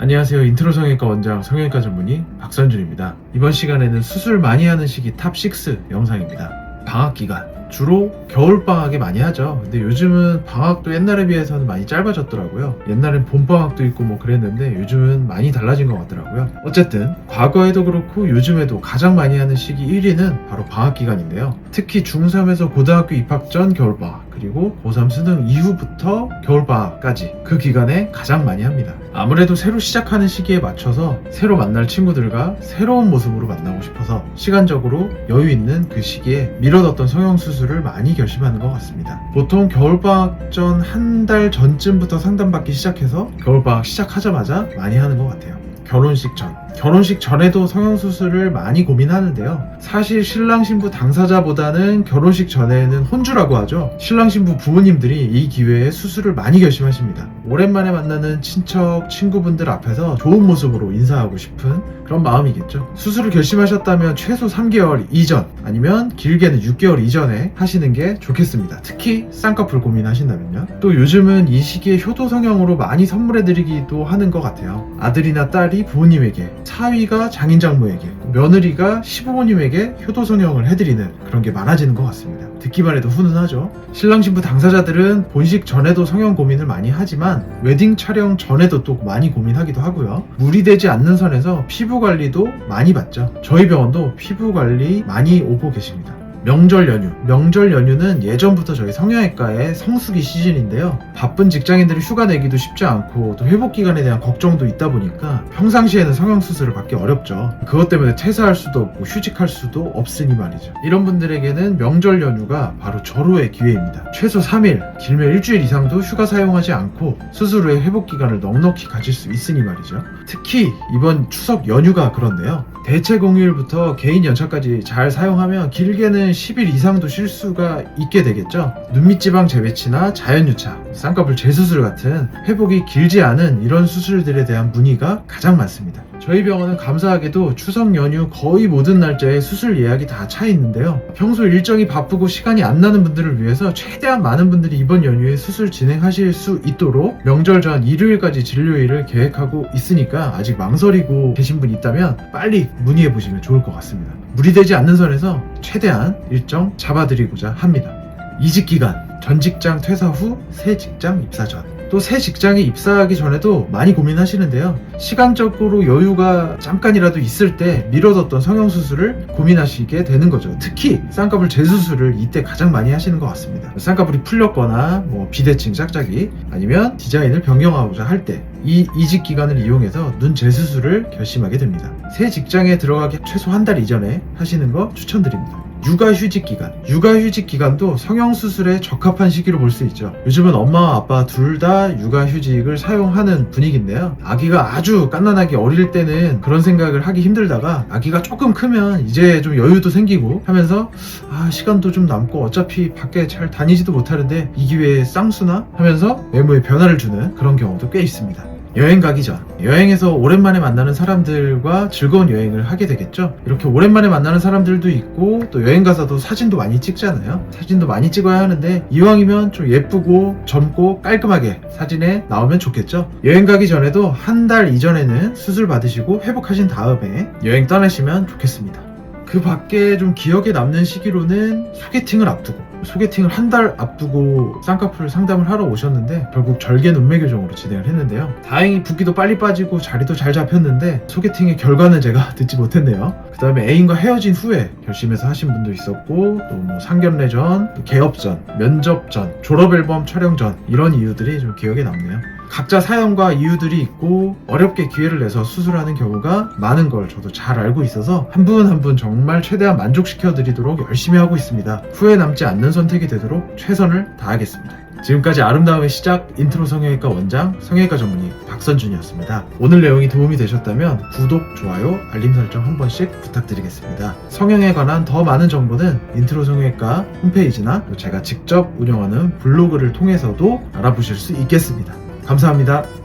안녕하세요. 인트로 성형외과 원장 성형외과 전문의 박선준입니다. 이번 시간에는 수술 많이 하는 시기 탑6 영상입니다. 방학 기간. 주로 겨울방학에 많이 하죠. 근데 요즘은 방학도 옛날에 비해서는 많이 짧아졌더라고요. 옛날엔 봄방학도 있고 뭐 그랬는데 요즘은 많이 달라진 것 같더라고요. 어쨌든 과거에도 그렇고 요즘에도 가장 많이 하는 시기 1위는 바로 방학 기간인데요. 특히 중3에서 고등학교 입학 전 겨울방학 그리고 고3 수능 이후부터 겨울방학까지 그 기간에 가장 많이 합니다. 아무래도 새로 시작하는 시기에 맞춰서 새로 만날 친구들과 새로운 모습으로 만나고 싶어서 시간적으로 여유 있는 그 시기에 미뤄뒀던 성형수술을 많이 결심하는 것 같습니다. 보통 겨울방학 전 한 달 전쯤부터 상담받기 시작해서 겨울방학 시작하자마자 많이 하는 것 같아요. 결혼식 전. 결혼식 전에도 성형수술을 많이 고민하는데요. 사실 신랑 신부 당사자보다는 결혼식 전에는 혼주라고 하죠. 신랑 신부 부모님들이 이 기회에 수술을 많이 결심하십니다. 오랜만에 만나는 친척, 친구분들 앞에서 좋은 모습으로 인사하고 싶은 그런 마음이겠죠. 수술을 결심하셨다면 최소 3개월 이전 아니면 길게는 6개월 이전에 하시는 게 좋겠습니다. 특히 쌍꺼풀 고민하신다면요. 또 요즘은 이 시기에 효도 성형으로 많이 선물해드리기도 하는 것 같아요. 아들이나 딸이 부모님에게 사위가 장인장모에게 며느리가 시부모님에게 효도 성형을 해드리는 그런 게 많아지는 것 같습니다. 듣기만 해도 훈훈하죠. 신랑 신부 당사자들은 본식 전에도 성형 고민을 많이 하지만 웨딩 촬영 전에도 또 많이 고민하기도 하고요. 무리되지 않는 선에서 피부 관리도 많이 받죠. 저희 병원도 피부 관리 많이 오고 계십니다. 명절 연휴. 명절 연휴는 예전부터 저희 성형외과의 성수기 시즌인데요. 바쁜 직장인들이 휴가 내기도 쉽지 않고 또 회복 기간에 대한 걱정도 있다 보니까 평상시에는 성형 수술을 받기 어렵죠. 그것 때문에 퇴사할 수도 없고 휴직할 수도 없으니 말이죠. 이런 분들에게는 명절 연휴가 바로 절호의 기회입니다. 최소 3일, 길면 일주일 이상도 휴가 사용하지 않고 수술 후에 회복 기간을 넉넉히 가질 수 있으니 말이죠. 특히 이번 추석 연휴가 그런데요. 대체 공휴일부터 개인 연차까지 잘 사용하면 길게는 10일 이상도 쉴 수가 있게 되겠죠. 눈밑지방 재배치나 자연유차, 쌍꺼풀 재수술 같은 회복이 길지 않은 이런 수술들에 대한 문의가 가장 많습니다. 저희 병원은 감사하게도 추석 연휴 거의 모든 날짜에 수술 예약이 다 차 있는데요. 평소 일정이 바쁘고 시간이 안 나는 분들을 위해서 최대한 많은 분들이 이번 연휴에 수술 진행하실 수 있도록 명절 전 일요일까지 진료일을 계획하고 있으니까 아직 망설이고 계신 분 있다면 빨리 문의해 보시면 좋을 것 같습니다. 무리되지 않는 선에서 최대한 일정 잡아드리고자 합니다. 이직 기간, 전 직장 퇴사 후 새 직장 입사 전. 또 새 직장에 입사하기 전에도 많이 고민하시는데요. 시간적으로 여유가 잠깐이라도 있을 때 미뤄뒀던 성형수술을 고민하시게 되는 거죠. 특히 쌍꺼풀 재수술을 이때 가장 많이 하시는 것 같습니다. 쌍꺼풀이 풀렸거나 뭐 비대칭 짝짝이 아니면 디자인을 변경하고자 할 때 이 이직 기간을 이용해서 눈 재수술을 결심하게 됩니다. 새 직장에 들어가기 최소 한 달 이전에 하시는 거 추천드립니다. 육아휴직 기간. 육아휴직 기간도 성형수술에 적합한 시기로 볼 수 있죠. 요즘은 엄마와 아빠 둘 다 육아휴직을 사용하는 분위기인데요. 아기가 아주 깐난하게 어릴 때는 그런 생각을 하기 힘들다가 아기가 조금 크면 이제 좀 여유도 생기고 하면서 아, 시간도 좀 남고 어차피 밖에 잘 다니지도 못하는데 이 기회에 쌍수나 하면서 외모에 변화를 주는 그런 경우도 꽤 있습니다. 여행 가기 전 여행에서 오랜만에 만나는 사람들과 즐거운 여행을 하게 되겠죠? 이렇게 오랜만에 만나는 사람들도 있고 또 여행 가서도 사진도 많이 찍잖아요? 사진도 많이 찍어야 하는데 이왕이면 좀 예쁘고 젊고 깔끔하게 사진에 나오면 좋겠죠? 여행 가기 전에도 한 달 이전에는 수술 받으시고 회복하신 다음에 여행 떠나시면 좋겠습니다. 그 밖에 좀 기억에 남는 시기로는 소개팅을 앞두고 소개팅을 한 달 앞두고 쌍꺼풀 상담을 하러 오셨는데 결국 절개 눈매 교정으로 진행을 했는데요. 다행히 붓기도 빨리 빠지고 자리도 잘 잡혔는데 소개팅의 결과는 제가 듣지 못했네요. 그 다음에 애인과 헤어진 후에 결심해서 하신 분도 있었고 또 뭐 상견례 전, 또 개업 전, 면접 전, 졸업 앨범 촬영 전 이런 이유들이 좀 기억에 남네요. 각자 사연과 이유들이 있고 어렵게 기회를 내서 수술하는 경우가 많은 걸 저도 잘 알고 있어서 한 분 한 분 정말 최대한 만족시켜 드리도록 열심히 하고 있습니다. 후회 남지 않는 선택이 되도록 최선을 다하겠습니다. 지금까지 아름다움의 시작 인트로 성형외과 원장 성형외과 전문의 박선준이었습니다. 오늘 내용이 도움이 되셨다면 구독, 좋아요, 알림 설정 한 번씩 부탁드리겠습니다. 성형에 관한 더 많은 정보는 인트로 성형외과 홈페이지나 또 제가 직접 운영하는 블로그를 통해서도 알아보실 수 있겠습니다. 감사합니다.